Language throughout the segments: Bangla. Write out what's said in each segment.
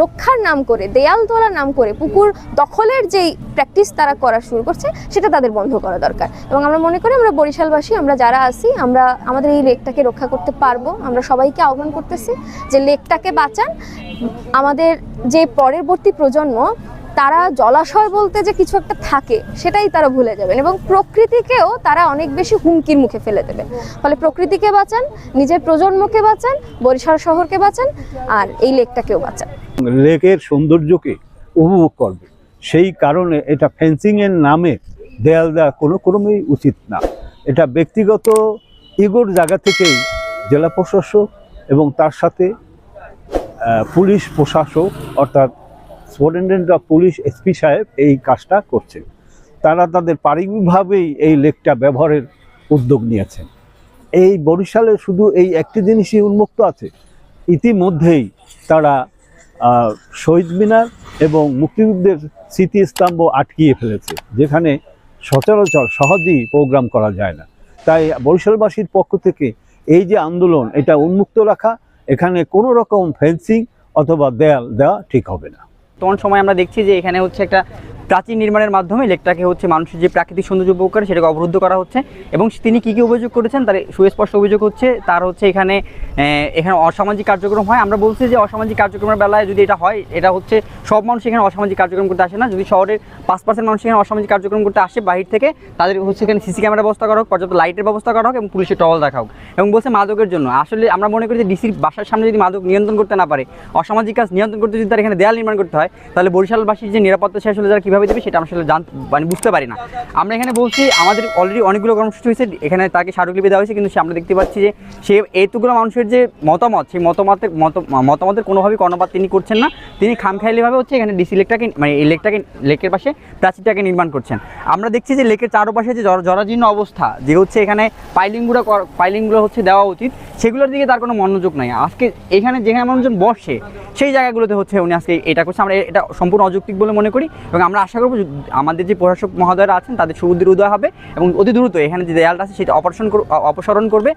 রক্ষার নাম করে, দেয়াল তোলার নাম করে, পুকুর দখলের যেই প্র্যাকটিস তারা করা শুরু করছে, সেটা তাদের বন্ধ করা দরকার। এবং আমরা মনে করি আমরা বরিশালবাসী, আমরা যারা আছি, আমরা আমাদের এই লেকটাকে রক্ষা করতে পারব, আমরা সবাইকে আহ্বান করতেছি যে লেকটাকে বাঁচান। আমাদের যে পরবর্তী প্রজন্ম তারা জলাশয় বলতে যে কিছু একটা থাকে, সেটাই তারা ভুলে যাবেন এবং প্রকৃতিকেও তারা অনেক বেশি হুমকির মুখে ফেলে দেবে ফলে প্রকৃতিকে বাঁচান, নিজের প্রজন্মকে বাঁচান, বরিশাল শহরকে বাঁচান, আর এই লেকটাকেও বাঁচান। লেকের সৌন্দর্যকে উপভোগ করবে। সেই কারণে এটা ফেন্সিং এর নামে দেয়াল দেওয়া কোনো ক্রমেই উচিত না। এটা ব্যক্তিগত ইগোর জায়গা থেকেই জেলা প্রশাসক এবং তার সাথে পুলিশ প্রশাসক, অর্থাৎ সুপারিনটেন্ডেন্ট অফ পুলিশ এসপি সাহেব এই কাজটা করছেন। তারা তাদের পারিবারিকভাবেই এই লেকটা ব্যবহারের উদ্যোগ নিয়েছেন। এই বরিশালে শুধু এই একটি জিনিসই উন্মুক্ত আছে, ইতিমধ্যেই তারা শহীদ মিনার এবং মুক্তিযুদ্ধের স্মৃতিস্তম্ভ আটকিয়ে ফেলেছে, যেখানে সচরাচর সহজেই প্রোগ্রাম করা যায় না। তাই বরিশালবাসীর পক্ষ থেকে এই যে আন্দোলন, এটা উন্মুক্ত রাখা, এখানে কোনো রকম ফেন্সিং অথবা দেয়াল দেওয়া ঠিক হবে না। বর্তমান সময় আমরা দেখছি যে এখানে হচ্ছে একটা প্রাচীন নির্মাণের মাধ্যমে লেকটাকে হচ্ছে মানুষের যে প্রাকৃতিক সৌন্দর্য উপভোগ করে সেটাকে অবরুদ্ধ করা হচ্ছে এবং তিনি কী কী অভিযোগ করেছেন তার সুস্পষ্ট অভিযোগ হচ্ছে তার হচ্ছে এখানে এখানে অসামাজিক কার্যক্রম হয়। আমরা বলছি যে অসামাজিক কার্যক্রমের বেলায় যদি এটা হয়, এটা হচ্ছে সব মানুষ এখানে অসামাজিক কার্যক্রম করতে আসে না। যদি শহরের পাঁচ পার্সেন্ট মানুষ এখানে অসামাজিক কার্যক্রম করতে আসে বাহির থেকে, তাদের হচ্ছে এখানে সিসি ক্যামেরা ব্যবস্থা করা হোক, পর্যাপ্ত লাইটের ব্যবস্থা করা হোক এবং পুলিশের টহল দেখা হোক এবং বলছে মাদকের জন্য। আসলে আমরা মনে করি যে ডিসির বাসার সামনে যদি মাদক নিয়ন্ত্রণ করতে না পারে, অসামাজিক কাজ নিয়ন্ত্রণ করতে যদি তার এখানে দেয়াল নির্মাণ করতে হয়, তাহলে বরিশালবাসীর যে নিরাপত্তা সে আসলে যারা কীভাবে দেবে সেটা আমরা আসলে জান মানে বুঝতে পারি না। আমরা এখানে বলছি, আমাদের অলরেডি অনেকগুলো কর্মসূচি হয়েছে, এখানে তাকে স্মারকলিপি দেওয়া হয়েছে, কিন্তু সে আমরা দেখতে পাচ্ছি যে সে এইটুকুলো মানুষের যে মতামত, সেই মতামতের মত মতামতের কোনোভাবেই কর্ণপাত তিনি করছেন না। তিনি খামখেয়ালিভাবে হচ্ছে এখানে ডিসি লেকটাকে মানে এই লেকটাকে লেকের পাশে প্রাচীরটাকে নির্মাণ করছেন। আমরা দেখছি যে লেকের চারপাশে যে জরাজীর্ণ অবস্থা, যে হচ্ছে এখানে পাইলিংগুলো পাইলিংগুলো হচ্ছে দেওয়া উচিত। সেগুলোর দিকে তার কোনো মনোযোগ নাই। আজকে এখানে যেখানে মানুষজন বসে, সেই জায়গাগুলোতে হচ্ছে উনি আজকে এটা করছে। আমরা এটা সম্পূর্ণ অযৌক্তিক বলে মনে করি এবং আমরা আশা করব আমাদের যে প্রশাসক মহোদয়রা আছেন, তাদের সুবুদ্ধির উদয় হবে এবং অতি দ্রুত এখানে যে দেয়ালটা আছে, সেটা অপারেশন অপসারণ করবে।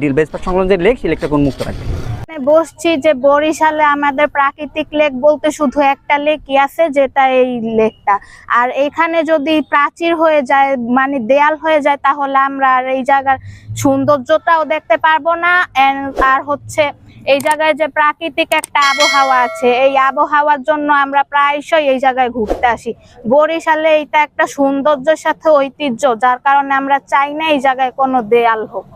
ডিল বেসপার সংলগ্ন যে লেক, সেই লেকটা কোন মুক্ত রাখবে বসছি যে বরিশালে আমাদের প্রাকৃতিক লেক বলতে শুধু একটা লেকই আছে, যেটা এই লেকটা। আর এখানে যদি প্রাচীর হয়ে যায় মানে দেয়াল হয়ে যায়, তাহলে আমরা আর এই জায়গার সৌন্দর্যটাও দেখতে পারব না। আর হচ্ছে এই জায়গায় যে প্রাকৃতিক একটা আবহাওয়া আছে, এই আবহাওয়ার জন্য আমরা প্রায়শই এই জায়গায় ঘুরতে আসি। বরিশালে এটা একটা সৌন্দর্যের সাথে ঐতিহ্য, যার কারণে আমরা চাই না এই জায়গায় কোনো দেয়াল হোক।